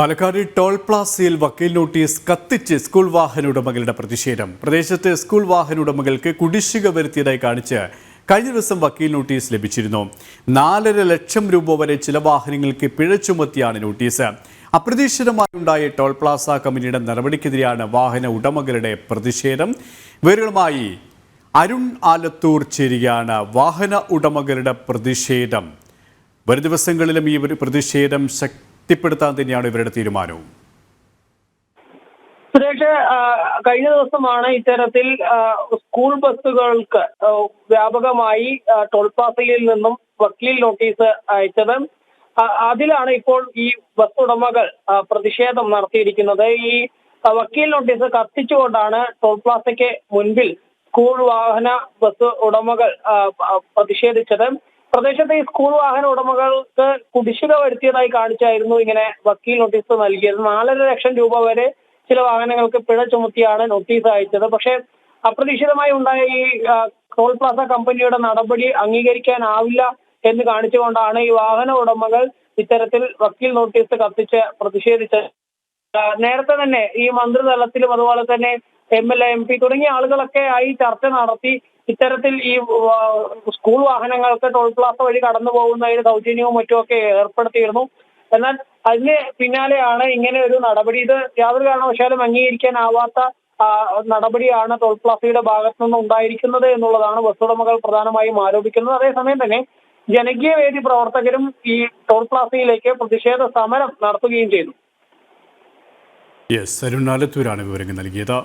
Palakkad toll പ്ലാസയിൽ വക്കീൽ notice കത്തിച്ച് school വാഹന ഉടമകളുടെ പ്രതിഷേധം. പ്രദേശത്ത് സ്കൂൾ വാഹന ഉടമകൾക്ക് കുടിശ്ശിക വരുത്തിയതായി കാണിച്ച് കഴിഞ്ഞ ദിവസം വക്കീൽ നോട്ടീസ് ലഭിച്ചിരുന്നു. നാലര ലക്ഷം രൂപ വരെ ചില വാഹനങ്ങൾക്ക് പിഴ ചുമത്തിയാണ് നോട്ടീസ്. അപ്രതീക്ഷിതമായി ഉണ്ടായ ടോൾ പ്ലാസ കമ്പനിയുടെ നടപടിക്കെതിരെയാണ് വാഹന ഉടമകളുടെ പ്രതിഷേധം. വിവരങ്ങളുമായി അരുൺ ആലത്തൂർ ചേരുകയാണ് വാഹന ഉടമകളുടെ പ്രതിഷേധം. വരും ദിവസങ്ങളിലും ഈ പ്രതിഷേധം ശക്തിപ്പെടുത്താൻ തന്നെയാണ് ഇവരുടെ തീരുമാനവും. സുരേഷ് കഴിഞ്ഞ ദിവസമാണ് ഇത്തരത്തിൽ സ്കൂൾ ബസ്സുകൾക്ക് വ്യാപകമായി ടോൾ പാസിലിൽ നിന്നും വക്കീൽ നോട്ടീസ് അയച്ചത്. അതിലാണ് ഇപ്പോൾ ഈ ബസ് ഉടമകൾ പ്രതിഷേധം നടത്തിയിരിക്കുന്നത്. ഈ വക്കീൽ നോട്ടീസ് കത്തിച്ചുകൊണ്ടാണ് ടോൾ പ്ലാസയ്ക്ക് മുൻപിൽ സ്കൂൾ വാഹന ബസ് ഉടമകൾ പ്രതിഷേധിച്ചത്. പ്രദേശത്തെ ഈ സ്കൂൾ വാഹന ഉടമകൾക്ക് കുടിശ്ശിക വരുത്തിയതായി കാണിച്ചായിരുന്നു ഇങ്ങനെ വക്കീൽ നോട്ടീസ് നൽകിയത്. നാലര ലക്ഷം രൂപ വരെ ചില വാഹനങ്ങൾക്ക് പിഴ ചുമത്തിയാണ് നോട്ടീസ് അയച്ചത്. പക്ഷേ അപ്രതീക്ഷിതമായി ഉണ്ടായ ഈ ടോൾ പ്ലാസ കമ്പനിയുടെ നടപടി അംഗീകരിക്കാനാവില്ല എന്ന് കാണിച്ചുകൊണ്ടാണ് ഈ വാഹന ഉടമകൾ ഇത്തരത്തിൽ വക്കീൽ നോട്ടീസ് കത്തിച്ച് പ്രതിഷേധിച്ചത്. നേരത്തെ തന്നെ ഈ മന്ത്രിതലത്തിലും അതുപോലെ തന്നെ M L A M P തുടങ്ങിയ ആളുകളൊക്കെ ആയി ചർച്ച നടത്തി ഇത്തരത്തിൽ ഈ സ്കൂൾ വാഹനങ്ങൾക്ക് ടോൾ പ്ലാസ വഴി കടന്നു പോകുന്നതിന് സൗജന്യവും മറ്റുമൊക്കെ ഏർപ്പെടുത്തിയിരുന്നു. എന്നാൽ അതിന് പിന്നാലെയാണ് ഇങ്ങനെ ഒരു നടപടി. ഇത് യാതൊരു കാരണവശാലും അംഗീകരിക്കാനാവാത്ത നടപടിയാണ് ടോൾ പ്ലാസയുടെ ഭാഗത്തു നിന്ന് ഉണ്ടായിരിക്കുന്നത് എന്നുള്ളതാണ് ബസ്സുടമകൾ പ്രധാനമായും ആരോപിക്കുന്നത്. അതേസമയം തന്നെ ജനകീയ വേദി പ്രവർത്തകരും ഈ ടോൾ പ്ലാസയിലേക്ക് പ്രതിഷേധ സമരം നടത്തുകയും ചെയ്തു. യെസ് അരുൺ വിവരങ്ങൾ നൽകിയത്.